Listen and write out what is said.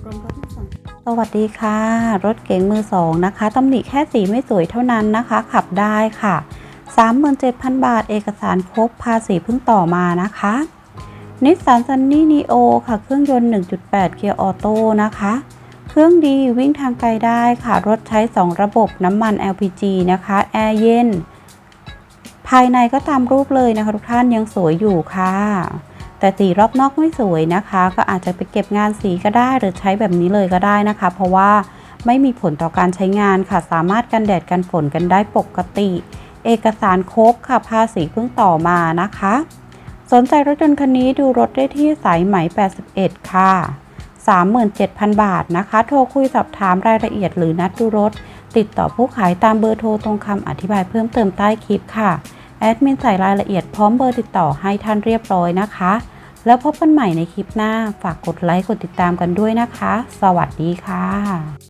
มรถมือสองสวัสดีค่ะ รถเก๋งมือสองนะคะตำหนิแค่สีไม่สวยเท่านั้นนะคะ ขับได้ค่ะ 37,000 บาทเอกสารครบภาษีเพิ่งต่อมานะคะนิสสันซันนี่นีโอค่ะ เครื่องยนต์ 1.8 เกียร์ออโต้นะคะ เครื่องดีวิ่งทางไกลได้ค่ะ รถใช้ 2 ระบบน้ำมัน LPG นะคะ แอร์เย็น ภายในก็ตามรูปเลยนะคะทุกท่านยังสวยอยู่ค่ะ แต่สีรอบนอกไม่สวยนะคะ ก็อาจจะไปเก็บงานสีก็ได้หรือใช้แบบนี้เลยก็ได้นะคะ เพราะว่าไม่มีผลต่อการใช้งานค่ะ สามารถกันแดดกันฝนกันได้ปกติ เอกสารครบค่ะภาษีเพิ่งต่อมานะคะ สนใจรถยนต์คันนี้ดูรถได้ที่สายไหม 81 ค่ะ 37,000 บาทนะคะ โทรคุยสอบถามรายละเอียดหรือนัดดูรถ ติดต่อผู้ขายตามเบอร์โทรตรงคำอธิบายเพิ่มเติมใต้คลิปค่ะ แอดมินใส่รายละเอียดพร้อมเบอร์ติดต่อให้ท่านเรียบร้อยนะคะ แล้วพบกันใหม่ในคลิปหน้า ฝากกดไลค์กดติดตามกันด้วยนะคะ สวัสดีค่ะ